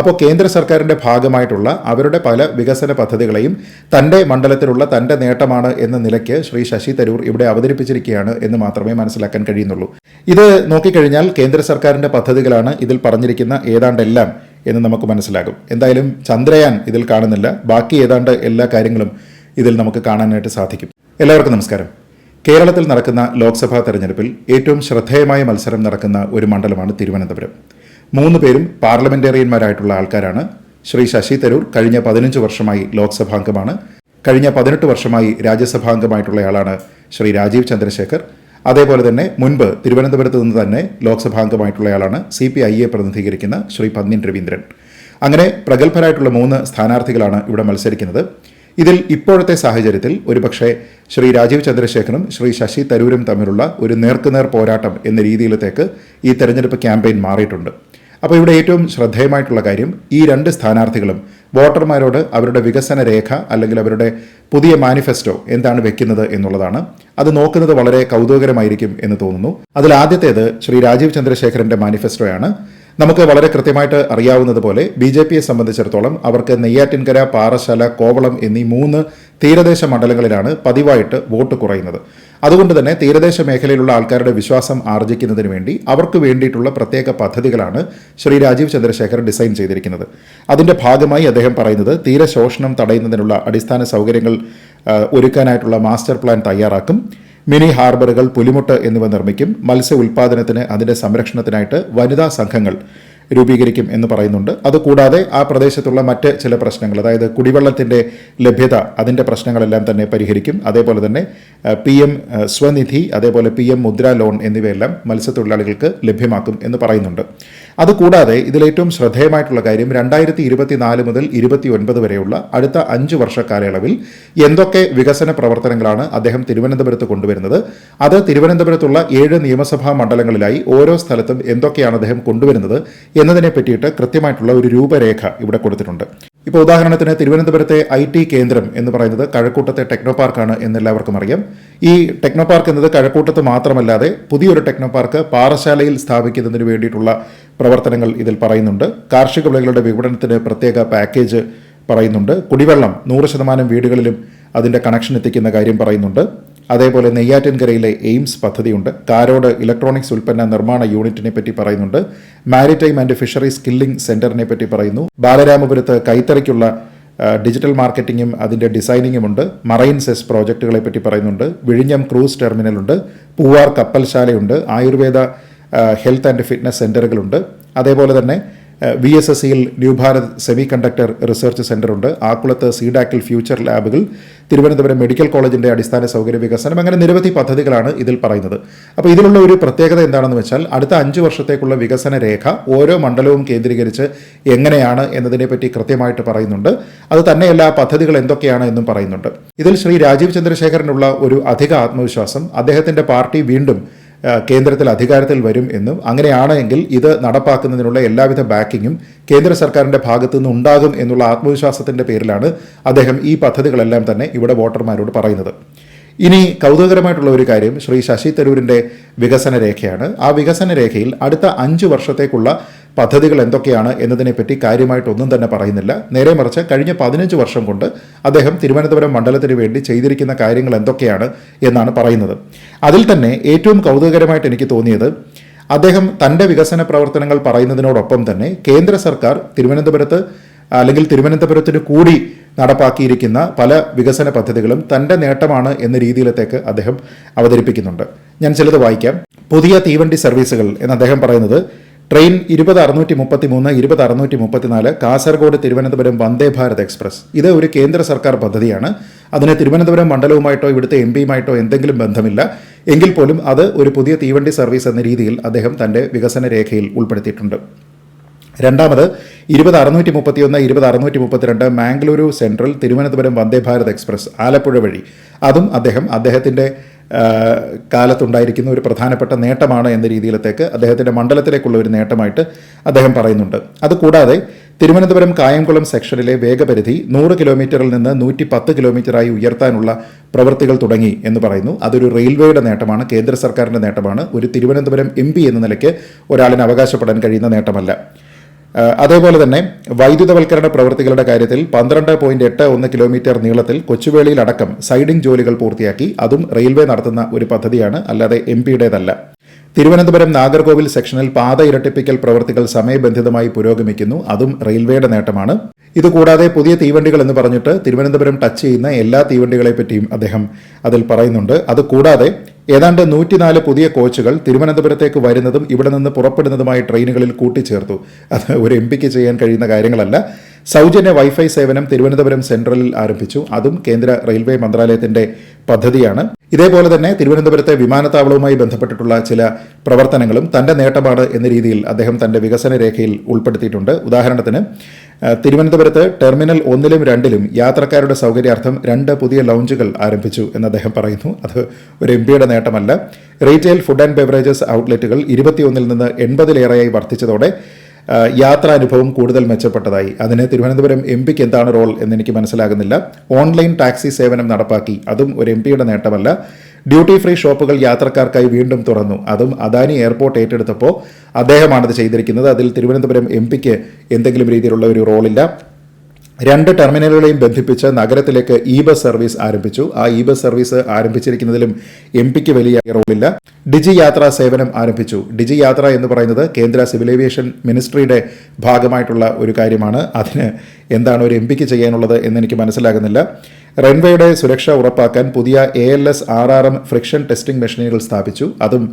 അപ്പോൾ കേന്ദ്ര സർക്കാരിന്റെ ഭാഗമായിട്ടുള്ള അവരുടെ പല വികസന പദ്ധതികളെയും തന്റെ മണ്ഡലത്തിലുള്ള തന്റെ നേട്ടമാണ് എന്ന നിലയ്ക്ക് ശ്രീ ശശി തരൂർ ഇവിടെ അവതരിപ്പിച്ചിരിക്കുകയാണ് എന്ന് മാത്രമേ മനസ്സിലാക്കാൻ കഴിയുന്നുള്ളൂ. ഇത് നോക്കിക്കഴിഞ്ഞാൽ കേന്ദ്ര സർക്കാരിന്റെ പദ്ധതികളാണ് ഇതിൽ പറഞ്ഞിരിക്കുന്ന ഏതാണ്ടെല്ലാം എന്ന് നമുക്ക് മനസ്സിലാകും. എന്തായാലും ചന്ദ്രയാൻ ഇതിൽ കാണുന്നില്ല. ബാക്കി ഏതാണ്ട് എല്ലാ കാര്യങ്ങളും ഇതിൽ നമുക്ക് കാണാനായിട്ട് സാധിക്കും. എല്ലാവർക്കും നമസ്കാരം. കേരളത്തിൽ നടക്കുന്ന ലോക്സഭാ തെരഞ്ഞെടുപ്പിൽ ഏറ്റവും ശ്രദ്ധേയമായ മത്സരം നടക്കുന്ന ഒരു മണ്ഡലമാണ് തിരുവനന്തപുരം. മൂന്ന് പേരും പാർലമെന്റേറിയന്മാരായിട്ടുള്ള ആൾക്കാരാണ്. ശ്രീ ശശി തരൂർ കഴിഞ്ഞ പതിനഞ്ച് വർഷമായി ലോക്സഭാംഗമാണ്. കഴിഞ്ഞ പതിനെട്ട് വർഷമായി രാജ്യസഭാംഗമായിട്ടുള്ളയാളാണ് ശ്രീ രാജീവ് ചന്ദ്രശേഖർ. അതേപോലെ തന്നെ മുൻപ് തിരുവനന്തപുരത്ത് നിന്ന് തന്നെ ലോക്സഭാംഗമായിട്ടുള്ളയാളാണ് സി പി ഐ എ പ്രതിനിധീകരിക്കുന്ന ശ്രീ പന്നിൻ രവീന്ദ്രൻ. അങ്ങനെ പ്രഗത്ഭരായിട്ടുള്ള മൂന്ന് സ്ഥാനാർത്ഥികളാണ് ഇവിടെ മത്സരിക്കുന്നത്. ഇതിൽ ഇപ്പോഴത്തെ സാഹചര്യത്തിൽ ഒരുപക്ഷെ ശ്രീ രാജീവ് ചന്ദ്രശേഖറും ശ്രീ ശശി തരൂരും തമ്മിലുള്ള ഒരു നേർക്കുനേർ പോരാട്ടം എന്ന രീതിയിലത്തേക്ക് ഈ തെരഞ്ഞെടുപ്പ് ക്യാമ്പയിൻ മാറിയിട്ടുണ്ട്. അപ്പോൾ ഇവിടെ ഏറ്റവും ശ്രദ്ധേയമായിട്ടുള്ള കാര്യം ഈ രണ്ട് സ്ഥാനാർത്ഥികളും വോട്ടർമാരോട് അവരുടെ വികസന രേഖ അല്ലെങ്കിൽ അവരുടെ പുതിയ മാനിഫെസ്റ്റോ എന്താണ് വെക്കുന്നത് എന്നുള്ളതാണ്. അത് നോക്കുന്നത് വളരെ കൗതുകകരമായിരിക്കും എന്ന് തോന്നുന്നു. അതിൽ ആദ്യത്തേത് ശ്രീ രാജീവ് ചന്ദ്രശേഖരന്റെ മാനിഫെസ്റ്റോയാണ്. നമുക്ക് വളരെ കൃത്യമായിട്ട് അറിയാവുന്നത് പോലെ ബി ജെ പിയെ സംബന്ധിച്ചിടത്തോളം അവർക്ക് നെയ്യാറ്റിൻകര പാറശാല കോവളം എന്നീ മൂന്ന് തീരദേശ മണ്ഡലങ്ങളിലാണ് പതിവായിട്ട് വോട്ട് കുറയുന്നത്. അതുകൊണ്ട് തന്നെ തീരദേശ മേഖലയിലുള്ള ആൾക്കാരുടെ വിശ്വാസം ആർജിക്കുന്നതിന് വേണ്ടി അവർക്ക് വേണ്ടിയിട്ടുള്ള പ്രത്യേക പദ്ധതികളാണ് ശ്രീ രാജീവ് ചന്ദ്രശേഖർ ഡിസൈൻ ചെയ്തിരിക്കുന്നത്. അതിന്റെ ഭാഗമായി അദ്ദേഹം പറയുന്നത് തീരശോഷണം തടയുന്നതിനുള്ള അടിസ്ഥാന സൗകര്യങ്ങൾ ഒരുക്കാനായിട്ടുള്ള മാസ്റ്റർ പ്ലാൻ തയ്യാറാക്കും. മിനി ഹാർബറുകൾ പുലിമുട്ട് എന്നിവ നിർമ്മിക്കും. മത്സ്യ ഉൽപ്പാദനത്തിന് അതിന്റെ സംരക്ഷണത്തിനായിട്ട് വനിതാ സംഘങ്ങൾ രൂപീകരിക്കും എന്ന് പറയുന്നുണ്ട്. അതുകൂടാതെ ആ പ്രദേശത്തുള്ള മറ്റ് ചില പ്രശ്നങ്ങൾ അതായത് കുടിവെള്ളത്തിന്റെ ലഭ്യത അതിന്റെ പ്രശ്നങ്ങളെല്ലാം തന്നെ പരിഹരിക്കും. അതേപോലെ തന്നെ പി എം സ്വനിധി അതേപോലെ പി എം മുദ്ര ലോൺ എന്നിവയെല്ലാം മത്സ്യത്തൊഴിലാളികൾക്ക് ലഭ്യമാക്കും എന്ന് പറയുന്നുണ്ട്. അതുകൂടാതെ ഇതിലേറ്റവും ശ്രദ്ധേയമായിട്ടുള്ള കാര്യം രണ്ടായിരത്തി ഇരുപത്തിനാല് മുതൽ ഇരുപത്തി ഒൻപത് വരെയുള്ള അടുത്ത അഞ്ച് വർഷ കാലയളവിൽ എന്തൊക്കെ വികസന പ്രവർത്തനങ്ങളാണ് അദ്ദേഹം തിരുവനന്തപുരത്ത് കൊണ്ടുവരുന്നത്? അത് തിരുവനന്തപുരത്തുള്ള ഏഴ് നിയമസഭാ മണ്ഡലങ്ങളിലായി ഓരോ സ്ഥലത്തും എന്തൊക്കെയാണ് അദ്ദേഹം കൊണ്ടുവരുന്നത്? എന്നതിനെ പറ്റിയിട്ട് കൃത്യമായിട്ടുള്ള ഒരു രൂപരേഖ ഇവിടെ കൊടുത്തിട്ടുണ്ട്. ഇപ്പോൾ ഉദാഹരണത്തിന് തിരുവനന്തപുരത്തെ ഐ ടി കേന്ദ്രം എന്ന് പറയുന്നത് കഴക്കൂട്ടത്തെ ടെക്നോ പാർക്കാണ് എന്നെല്ലാവർക്കും അറിയാം. ഈ ടെക്നോ പാർക്ക് എന്നത് കഴക്കൂട്ടത്ത് മാത്രമല്ലാതെ പുതിയൊരു ടെക്നോ പാർക്ക് പാറശാലയിൽ സ്ഥാപിക്കുന്നതിന് വേണ്ടിയിട്ടുള്ള പ്രവർത്തനങ്ങൾ ഇതിൽ പറയുന്നുണ്ട്. കാർഷിക വിളകളുടെ വിപണനത്തിന് പ്രത്യേക പാക്കേജ് പറയുന്നുണ്ട്. കുടിവെള്ളം നൂറ് ശതമാനം വീടുകളിലും അതിന്റെ കണക്ഷൻ എത്തിക്കുന്ന കാര്യം പറയുന്നുണ്ട്. അതേപോലെ നെയ്യാറ്റിൻകരയിലെ എയിംസ് പദ്ധതിയുണ്ട്. താരോട് ഇലക്ട്രോണിക്സ് ഉൽപ്പന്ന നിർമ്മാണ യൂണിറ്റിനെ പറ്റി പറയുന്നുണ്ട്. മാരിടൈം ആൻഡ് ഫിഷറി സ്കില്ലിംഗ് സെന്ററിനെ പറ്റി പറയുന്നു. ബാലരാമപുരത്ത് കൈത്തറിക്കുള്ള ഡിജിറ്റൽ മാർക്കറ്റിങ്ങും അതിന്റെ ഡിസൈനിങ്ങും ഉണ്ട് മറൈൻ സെസ് പ്രോജക്റ്റുകളെ പറ്റി പറയുന്നുണ്ട്. വിഴിഞ്ഞം ക്രൂസ് ടെർമിനലുണ്ട്. പൂവാർ കപ്പൽശാലയുണ്ട്. ആയുർവേദ ഹെൽത്ത് ആൻഡ് ഫിറ്റ്നസ് സെന്ററുകളുണ്ട് അതേപോലെ തന്നെ വി എസ് എസ് സിയിൽ new Bharat semiconductor research സെന്ററുണ്ട് ആക്കുളത്ത് സീഡാക്കിൽ ഫ്യൂച്ചർ ലാബുകൾ തിരുവനന്തപുരം മെഡിക്കൽ കോളേജിന്റെ അടിസ്ഥാന സൗകര്യ വികസനം അങ്ങനെ നിരവധി പദ്ധതികളാണ് ഇതിൽ പറയുന്നത്. അപ്പോൾ ഇതിലുള്ള ഒരു പ്രത്യേകത എന്താണെന്ന് വെച്ചാൽ അടുത്ത അഞ്ച് വർഷത്തേക്കുള്ള വികസന രേഖ ഓരോ മണ്ഡലവും കേന്ദ്രീകരിച്ച് എങ്ങനെയാണ് എന്നതിനെപ്പറ്റി കൃത്യമായിട്ട് പറയുന്നുണ്ട്. അത് തന്നെയല്ല പദ്ധതികൾ എന്തൊക്കെയാണ് എന്നും പറയുന്നുണ്ട്. ഇതിൽ ശ്രീ രാജീവ് ചന്ദ്രശേഖരനുള്ള ഒരു അധിക ആത്മവിശ്വാസം അദ്ദേഹത്തിന്റെ പാർട്ടി വീണ്ടും കേന്ദ്രത്തിൽ അധികാരത്തിൽ വരും എന്നും അങ്ങനെയാണെങ്കിൽ ഇത് നടപ്പാക്കുന്നതിനുള്ള എല്ലാവിധ ബാക്കിങ്ങും കേന്ദ്ര സർക്കാരിന്റെ ഭാഗത്തു നിന്ന് ഉണ്ടാകും എന്നുള്ള ആത്മവിശ്വാസത്തിന്റെ പേരിലാണ് അദ്ദേഹം ഈ പദ്ധതികളെല്ലാം തന്നെ ഇവിടെ വോട്ടർമാരോട് പറയുന്നത്. ഇനി കൗതുകകരമായിട്ടുള്ള ഒരു കാര്യം ശ്രീ ശശി തരൂരിന്റെ വികസന രേഖയാണ്. ആ വികസന രേഖയിൽ അടുത്ത അഞ്ച് വർഷത്തേക്കുള്ള പദ്ധതികൾ എന്തൊക്കെയാണ് എന്നതിനെപ്പറ്റി കാര്യമായിട്ടൊന്നും തന്നെ പറയുന്നില്ല. നേരെ മറിച്ച് കഴിഞ്ഞ പതിനഞ്ച് വർഷം കൊണ്ട് അദ്ദേഹം തിരുവനന്തപുരം മണ്ഡലത്തിന് വേണ്ടി ചെയ്തിരിക്കുന്ന കാര്യങ്ങൾ എന്തൊക്കെയാണ് എന്നാണ് പറയുന്നത്. അതിൽ തന്നെ ഏറ്റവും കൗതുകകരമായിട്ട് എനിക്ക് തോന്നിയത് അദ്ദേഹം തന്റെ വികസന പ്രവർത്തനങ്ങൾ പറയുന്നതിനോടൊപ്പം തന്നെ കേന്ദ്ര സർക്കാർ തിരുവനന്തപുരത്ത് അല്ലെങ്കിൽ തിരുവനന്തപുരത്തിന് കൂടി നടപ്പാക്കിയിരിക്കുന്ന പല വികസന പദ്ധതികളും തന്റെ നേട്ടമാണ് എന്ന രീതിയിലത്തേക്ക് അദ്ദേഹം അവതരിപ്പിക്കുന്നുണ്ട്. ഞാൻ ചിലത് വായിക്കാം. പുതിയ തീവണ്ടി സർവീസുകൾ എന്ന് അദ്ദേഹം പറയുന്നത് ട്രെയിൻ ഇരുപത് അറുന്നൂറ്റി മുപ്പത്തി മൂന്ന് ഇരുപത് അറുന്നൂറ്റി മുപ്പത്തിനാല് കാസർഗോഡ് തിരുവനന്തപുരം വന്ദേ ഭാരത് എക്സ്പ്രസ്. ഇത് ഒരു കേന്ദ്ര സർക്കാർ പദ്ധതിയാണ്. അതിന് തിരുവനന്തപുരം മണ്ഡലവുമായിട്ടോ ഇവിടുത്തെ എം പിയുമായിട്ടോ എന്തെങ്കിലും ബന്ധമില്ല. എങ്കിൽ പോലും അത് ഒരു പുതിയ തീവണ്ടി സർവീസ് എന്ന രീതിയിൽ അദ്ദേഹം തന്റെ വികസന രേഖയിൽ ഉൾപ്പെടുത്തിയിട്ടുണ്ട്. രണ്ടാമത് ഇരുപത് അറുന്നൂറ്റി മുപ്പത്തിയൊന്ന് ഇരുപത് അറുന്നൂറ്റി മുപ്പത്തിരണ്ട് മാംഗ്ലൂരു സെൻട്രൽ തിരുവനന്തപുരം വന്ദേ ഭാരത് എക്സ്പ്രസ് ആലപ്പുഴ വഴി. അതും അദ്ദേഹം അദ്ദേഹത്തിന്റെ കാലത്തുണ്ടായിരിക്കുന്ന ഒരു പ്രധാനപ്പെട്ട നേട്ടമാണ് എന്ന രീതിയിലത്തേക്ക് അദ്ദേഹത്തിന്റെ മണ്ഡലത്തിലേക്കുള്ള ഒരു നേട്ടമായിട്ട് അദ്ദേഹം പറയുന്നുണ്ട്. അതുകൂടാതെ തിരുവനന്തപുരം കായംകുളം സെക്ഷനിലെ വേഗപരിധി നൂറ് കിലോമീറ്ററിൽ നിന്ന് നൂറ്റി പത്ത് കിലോമീറ്ററായി ഉയർത്താനുള്ള പ്രവൃത്തികൾ തുടങ്ങി എന്ന് പറയുന്നു. അതൊരു റെയിൽവേയുടെ നേട്ടമാണ് കേന്ദ്ര സർക്കാരിന്റെ നേട്ടമാണ്. ഒരു തിരുവനന്തപുരം എം എന്ന നിലയ്ക്ക് ഒരാളിന് അവകാശപ്പെടാൻ കഴിയുന്ന നേട്ടമല്ല. അതേപോലെ തന്നെ വൈദ്യുതവൽക്കരണ പ്രവൃത്തികളുടെ കാര്യത്തിൽ പന്ത്രണ്ട് പോയിന്റ് എട്ട് ഒന്ന് കിലോമീറ്റർ നീളത്തിൽ കൊച്ചുവേളിയിലടക്കം സൈഡിംഗ് ജോലികൾ പൂർത്തിയാക്കി. അതും റെയിൽവേ നടത്തുന്ന ഒരു പദ്ധതിയാണ്. അല്ലാതെ എം പിയുടേതല്ല. തിരുവനന്തപുരം നാഗർകോവിൽ സെക്ഷനിൽ പാത ഇരട്ടിപ്പിക്കൽ പ്രവൃത്തികൾ സമയബന്ധിതമായി പുരോഗമിക്കുന്നു. അതും റെയിൽവേയുടെ നേട്ടമാണ്. ഇതുകൂടാതെ പുതിയ തീവണ്ടികൾ എന്ന് പറഞ്ഞിട്ട് തിരുവനന്തപുരം ടച്ച് ചെയ്യുന്ന എല്ലാ തീവണ്ടികളെ പറ്റിയും അദ്ദേഹം അതിൽ പറയുന്നുണ്ട്. അതുകൂടാതെ ഏതാണ്ട് നൂറ്റിനാല് പുതിയ കോച്ചുകൾ തിരുവനന്തപുരത്തേക്ക് വരുന്നതും ഇവിടെ നിന്ന് പുറപ്പെടുന്നതുമായ ട്രെയിനുകളിൽ കൂട്ടിച്ചേർത്തു. അത് ഒരു എം പിക്ക് ചെയ്യാൻ കഴിയുന്ന കാര്യങ്ങളല്ല. സൗജന്യ വൈഫൈ സേവനം തിരുവനന്തപുരം സെൻട്രലിൽ ആരംഭിച്ചു. അതും കേന്ദ്ര റെയിൽവേ മന്ത്രാലയത്തിന്റെ പദ്ധതിയാണ്. ഇതേപോലെ തന്നെ തിരുവനന്തപുരത്തെ വിമാനത്താവളവുമായി ബന്ധപ്പെട്ടിട്ടുള്ള ചില പ്രവർത്തനങ്ങളും തന്റെ നേട്ടമാണ് എന്ന രീതിയിൽ അദ്ദേഹം തന്റെ വികസന രേഖയിൽ ഉൾപ്പെടുത്തിയിട്ടുണ്ട്. ഉദാഹരണത്തിന് തിരുവനന്തപുരത്ത് ടെർമിനൽ ഒന്നിലും രണ്ടിലും യാത്രക്കാരുടെ സൗകര്യാർത്ഥം രണ്ട് പുതിയ ലോഞ്ചുകൾ ആരംഭിച്ചു എന്ന് അദ്ദേഹം പറയുന്നു. അത് ഒരു എം പിയുടെ നേട്ടമല്ല. റീറ്റെയിൽ ഫുഡ് ആൻഡ് ബെവറേജസ് ഔട്ട്ലെറ്റുകൾ ഇരുപത്തിയൊന്നിൽ നിന്ന് എൺപതിലേറെയായി വർദ്ധിച്ചതോടെ യാത്രാനുഭവം കൂടുതൽ മെച്ചപ്പെട്ടതായി. അതിന് തിരുവനന്തപുരം എം പിക്ക് എന്താണ് റോൾ എന്നെനിക്ക് മനസ്സിലാകുന്നില്ല. ഓൺലൈൻ ടാക്സി സേവനം നടപ്പാക്കി. അതും ഒരു എം പിയുടെ നേട്ടമല്ല. ഡ്യൂട്ടി ഫ്രീ ഷോപ്പുകൾ യാത്രക്കാർക്കായി വീണ്ടും തുറന്നു. അതും അദാനി എയർപോർട്ട് ഏറ്റെടുത്തപ്പോൾ അദ്ദേഹമാണത് ചെയ്തിരിക്കുന്നത്. അതിൽ തിരുവനന്തപുരം എം പിക്ക് എന്തെങ്കിലും രീതിയിലുള്ള ഒരു റോളില്ല രണ്ട് ടെർമിനലുകളെയും ബന്ധിപ്പിച്ച് നഗരത്തിലേക്ക് ഇ ബസ് സർവീസ് ആരംഭിച്ചു. ആ ഇ ബസ് സർവീസ് ആരംഭിച്ചിരിക്കുന്നതിലും എം പിക്ക് വലിയ റോളില്ല. ഡിജി യാത്ര സേവനം ആരംഭിച്ചു. ഡിജി യാത്ര എന്ന് പറയുന്നത് കേന്ദ്ര സിവിൽ ഏവിയേഷൻ മിനിസ്ട്രിയുടെ ഭാഗമായിട്ടുള്ള ഒരു കാര്യമാണ്. അതിന് എന്താണ് ഒരു എം പിക്ക് ചെയ്യാനുള്ളത് എന്ന് എനിക്ക് മനസ്സിലാകുന്നില്ല. റൺവേയുടെ സുരക്ഷ ഉറപ്പാക്കാൻ പുതിയ A L S R R M friction testing മെഷീനുകൾ സ്ഥാപിച്ചു. അതും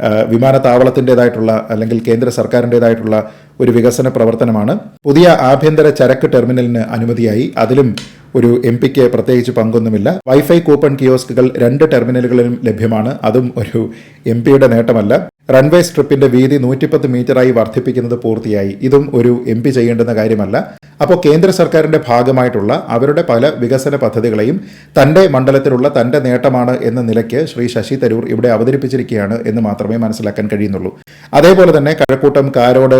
വിമാനത്താവളത്തിന്റെതായിട്ടുള്ള അല്ലെങ്കിൽ കേന്ദ്ര സർക്കാരിന്റെതായിട്ടുള്ള ഒരു വികസന പ്രവർത്തനമാണ്. പുതിയ ആഭ്യന്തര ചരക്ക് ടെർമിനലിന് അനുമതിയായി. അതിലും ഒരു എം പിക്ക് പ്രത്യേകിച്ച് പങ്കൊന്നുമില്ല. വൈഫൈ കൂപ്പൺ കിയോസ്കുകൾ രണ്ട് ടെർമിനലുകളിലും ലഭ്യമാണ്. അതും ഒരു എം പിയുടെ നേട്ടമല്ല. റൺവേ സ്ട്രിപ്പിന്റെ വീതി നൂറ്റിപ്പത്ത് മീറ്ററായി വർദ്ധിപ്പിക്കുന്നത് പൂർത്തിയായി. ഇതും ഒരു എം പി ചെയ്യേണ്ടുന്ന കാര്യമല്ല. അപ്പോൾ കേന്ദ്ര സർക്കാരിന്റെ ഭാഗമായിട്ടുള്ള അവരുടെ പല വികസന പദ്ധതികളെയും തന്റെ മണ്ഡലത്തിലുള്ള തന്റെ നേട്ടമാണ് എന്ന നിലയ്ക്ക് ശ്രീ ശശി തരൂർ ഇവിടെ അവതരിപ്പിച്ചിരിക്കുകയാണ് എന്ന് മാത്രമേ മനസ്സിലാക്കാൻ കഴിയുന്നുള്ളൂ. അതേപോലെ തന്നെ കഴക്കൂട്ടം കാരോട്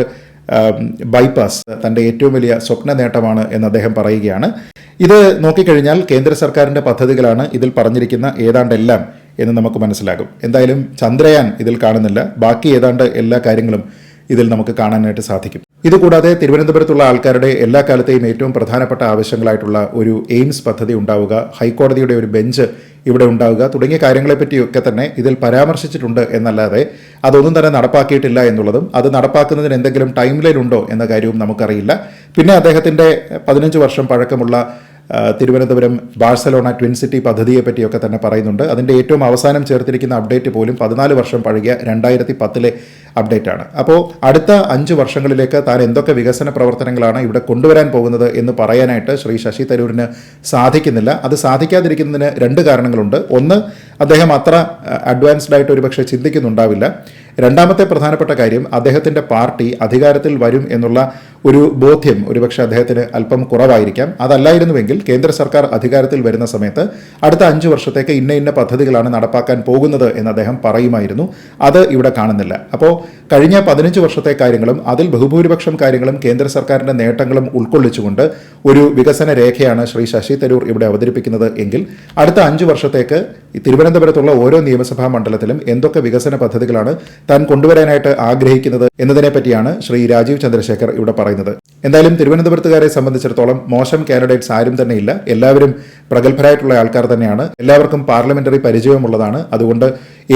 ബൈപ്പാസ് തന്റെ ഏറ്റവും വലിയ സ്വപ്ന നേട്ടമാണ് എന്ന് അദ്ദേഹം പറയുകയാണ്. ഇത് നോക്കിക്കഴിഞ്ഞാൽ കേന്ദ്ര സർക്കാരിന്റെ പദ്ധതികളാണ് ഇതിൽ പറഞ്ഞിരിക്കുന്ന ഏതാണ്ടെല്ലാം എന്ന് നമുക്ക് മനസ്സിലാകും. എന്തായാലും ചന്ദ്രയാൻ ഇതിൽ കാണുന്നില്ല. ബാക്കി ഏതാണ്ട് എല്ലാ കാര്യങ്ങളും ഇതിൽ നമുക്ക് കാണാനായിട്ട് സാധിക്കും. ഇതുകൂടാതെ തിരുവനന്തപുരത്തുള്ള ആൾക്കാരുടെ എല്ലാ കാലത്തെയും ഏറ്റവും പ്രധാനപ്പെട്ട ആവശ്യങ്ങളായിട്ടുള്ള ഒരു എയിംസ് പദ്ധതി ഉണ്ടാവുക ഹൈക്കോടതിയുടെ ഒരു ബെഞ്ച് ഇവിടെ ഉണ്ടാവുക തുടങ്ങിയ കാര്യങ്ങളെപ്പറ്റിയൊക്കെ തന്നെ ഇതിൽ പരാമർശിച്ചിട്ടുണ്ട് എന്നല്ലാതെ അതൊന്നും തന്നെ നടപ്പാക്കിയിട്ടില്ല എന്നുള്ളതും അത് നടപ്പാക്കുന്നതിന് എന്തെങ്കിലും ടൈം ലൈൻ ഉണ്ടോ എന്ന കാര്യവും നമുക്കറിയില്ല. പിന്നെ അദ്ദേഹത്തിന്റെ പതിനഞ്ച് വർഷം പഴക്കമുള്ള തിരുവനന്തപുരം ബാഴ്സലോണ ട്വിൻ സിറ്റി പദ്ധതിയെ പറ്റിയൊക്കെ തന്നെ പറയുന്നുണ്ട്. അതിന്റെ ഏറ്റവും അവസാനം ചേർത്തിരിക്കുന്ന അപ്ഡേറ്റ് പോലും പതിനാല് വർഷം പഴകിയ രണ്ടായിരത്തി പത്തിലെ അപ്ഡേറ്റ് ആണ് അപ്പോൾ അടുത്ത അഞ്ച് വർഷങ്ങളിലേക്ക് താൻ എന്തൊക്കെ വികസന പ്രവർത്തനങ്ങളാണ് ഇവിടെ കൊണ്ടുവരാൻ പോകുന്നത് എന്ന് പറയാനായിട്ട് ശ്രീ ശശി തരൂരിന് സാധിക്കുന്നില്ല. അത് സാധിക്കാതിരിക്കുന്നതിന് രണ്ട് കാരണങ്ങളുണ്ട്. ഒന്ന് അദ്ദേഹം അത്ര അഡ്വാൻസ്ഡ് ആയിട്ട് ഒരുപക്ഷെ ചിന്തിക്കുന്നുണ്ടാവില്ല. രണ്ടാമത്തെ പ്രധാനപ്പെട്ട കാര്യം അദ്ദേഹത്തിന്റെ പാർട്ടി അധികാരത്തിൽ വരും എന്നുള്ള ഒരു ബോധ്യം ഒരുപക്ഷെ അദ്ദേഹത്തിന് അല്പം കുറവായിരിക്കാം. അതല്ലായിരുന്നുവെങ്കിൽ കേന്ദ്ര സർക്കാർ അധികാരത്തിൽ വരുന്ന സമയത്ത് അടുത്ത അഞ്ച് വർഷത്തേക്ക് ഇന്ന ഇന്ന പദ്ധതികളാണ് നടപ്പാക്കാൻ പോകുന്നത് എന്ന് അദ്ദേഹം പറയുമായിരുന്നു. അത് ഇവിടെ കാണുന്നില്ല. അപ്പോൾ കഴിഞ്ഞ പതിനഞ്ച് വർഷത്തെ കാര്യങ്ങളും അതിൽ ബഹുഭൂരിപക്ഷം കാര്യങ്ങളും കേന്ദ്ര സർക്കാരിന്റെ നേട്ടങ്ങളും ഉൾക്കൊള്ളിച്ചുകൊണ്ട് ഒരു വികസന രേഖയാണ് ശ്രീ ശശി തരൂർ ഇവിടെ അവതരിപ്പിക്കുന്നത് എങ്കിൽ അടുത്ത അഞ്ച് വർഷത്തേക്ക് തിരുവനന്തപുരത്തുള്ള ഓരോ നിയമസഭാ മണ്ഡലത്തിലും എന്തൊക്കെ വികസന പദ്ധതികളാണ് താൻ കൊണ്ടുവരാനായിട്ട് ആഗ്രഹിക്കുന്നത് എന്നതിനെ പറ്റിയാണ് ശ്രീ രാജീവ് ചന്ദ്രശേഖർ ഇവിടെ പറയുന്നത്. എന്തായാലും തിരുവനന്തപുരത്തുകാരെ സംബന്ധിച്ചിടത്തോളം മോശം കാൻഡിഡേറ്റ്സ് ആരും തന്നെ ഇല്ല എല്ലാവരും പ്രഗത്ഭരായിട്ടുള്ള ആൾക്കാർ തന്നെയാണ്. എല്ലാവർക്കും പാർലമെന്ററി പരിചയമുള്ളതാണ്. അതുകൊണ്ട്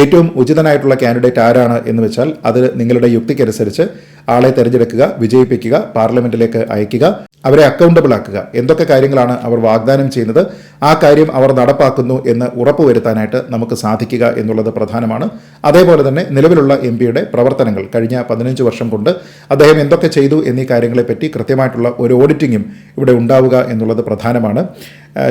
ഏറ്റവും ഉചിതനായിട്ടുള്ള കാൻഡിഡേറ്റ് ആരാണ് എന്ന് വെച്ചാൽ അത് നിങ്ങളുടെ യുക്തിക്കനുസരിച്ച് ആളെ തിരഞ്ഞെടുക്കുക വിജയിപ്പിക്കുക പാർലമെന്റിലേക്ക് അയക്കുക. അവരെ അക്കൗണ്ടബിൾ ആക്കുക. എന്തൊക്കെ കാര്യങ്ങളാണ് അവർ വാഗ്ദാനം ചെയ്യുന്നത്? ആ കാര്യം അവർ നടപ്പാക്കുന്നു എന്ന് ഉറപ്പുവരുത്താനായിട്ട് നമുക്ക് സാധിക്കുക എന്നുള്ളത് പ്രധാനമാണ്. അതേപോലെ തന്നെ നിലവിലുള്ള എം പിയുടെ പ്രവർത്തനങ്ങൾ. കഴിഞ്ഞ പതിനഞ്ച് വർഷം കൊണ്ട് അദ്ദേഹം എന്തൊക്കെ ചെയ്തു എന്നീ കാര്യങ്ങളെപ്പറ്റി കൃത്യമായിട്ടുള്ള ഒരു ഓഡിറ്റിങ്ങും ഇവിടെ ഉണ്ടാവുക എന്നുള്ളത് പ്രധാനമാണ്.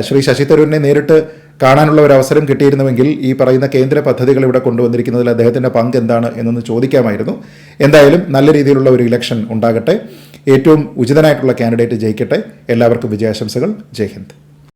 ശ്രീ ശശി തരൂരിനെ നേരിട്ട് കാണാനുള്ള ഒരു അവസരം കിട്ടിയിരുന്നുവെങ്കിൽ ഈ പറയുന്ന കേന്ദ്ര പദ്ധതികൾ ഇവിടെ കൊണ്ടുവന്നിരിക്കുന്നതിൽ അദ്ദേഹത്തിന്റെ പങ്ക് എന്താണ് എന്നൊന്ന് ചോദിക്കാമായിരുന്നു. എന്തായാലും നല്ല രീതിയിലുള്ള ഒരു ഇലക്ഷൻ ഉണ്ടാകട്ടെ. ഏറ്റവും ഉചിതനായിട്ടുള്ള കാൻഡിഡേറ്റ് ജയിക്കട്ടെ. എല്ലാവർക്കും വിജയാശംസകൾ. ജയ് ഹിന്ദ്.